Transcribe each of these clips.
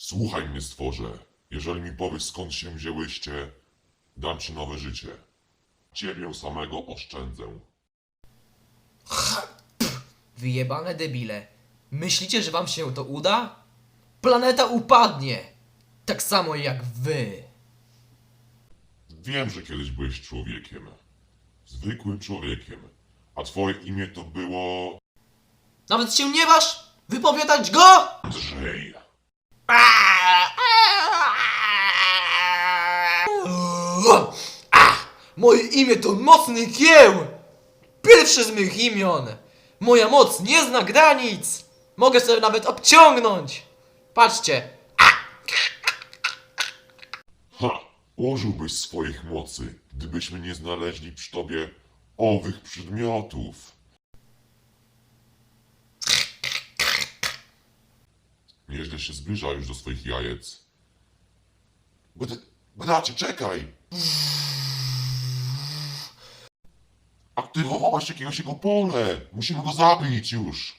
Słuchaj mnie, stworze. Jeżeli mi powiesz, skąd się wzięłyście, dam ci nowe życie. Ciebie samego oszczędzę. Wyjebane debile. Myślicie, że wam się to uda? Planeta upadnie! Tak samo jak wy. Wiem, że kiedyś byłeś człowiekiem. Zwykłym człowiekiem. A twoje imię to było... Nawet się nie waż wypowiadać go? Andrzej. Moje imię to Mocny Kieł! Pierwsze z mych imion! Moja moc nie zna granic! Mogę sobie nawet obciągnąć! Patrzcie! Ha! Użyłbyś swoich mocy, gdybyśmy nie znaleźli przy tobie owych przedmiotów. Nieźle się zbliża już do swoich jajec. Gdy- Bracie, czekaj! Aktywowałaś jakiegoś jego pole! Musimy go zabić już!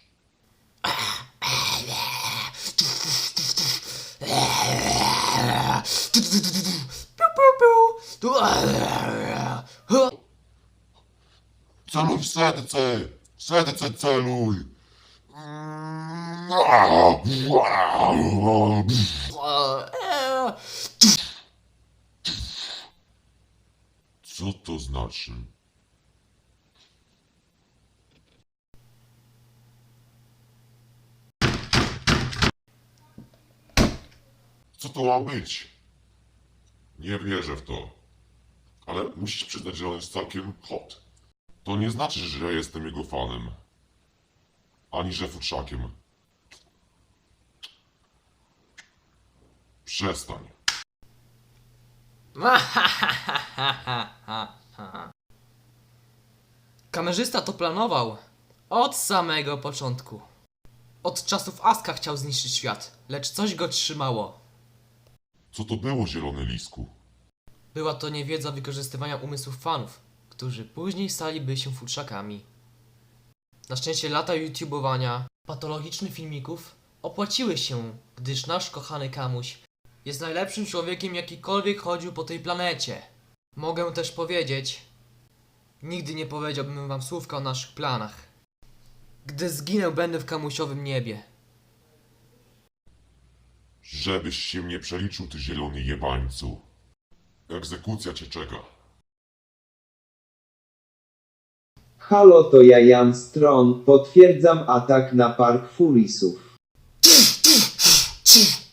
Celuj w serce! W serce celuj! Co to znaczy? Co to ma być? Nie wierzę w to. Ale musisz przyznać, że on jest całkiem hot. To nie znaczy, że ja jestem jego fanem. Ani że futrzakiem. Przestań. Kamerzysta to planował. Od samego początku. Od czasów Aska chciał zniszczyć świat, lecz coś go trzymało. Co to było, zielony lisku? Była to niewiedza wykorzystywania umysłów fanów, którzy później staliby się futrzakami. Na szczęście lata youtubowania, patologicznych filmików opłaciły się, gdyż nasz kochany Kamuś jest najlepszym człowiekiem, jakikolwiek chodził po tej planecie. Mogę też powiedzieć, nigdy nie powiedziałbym wam słówka o naszych planach. Gdy zginę, będę w Kamusiowym niebie. Żebyś się nie przeliczył, ty zielony jebańcu. Egzekucja cię czeka. Halo to ja Jan Stron, potwierdzam atak na Park Furisów.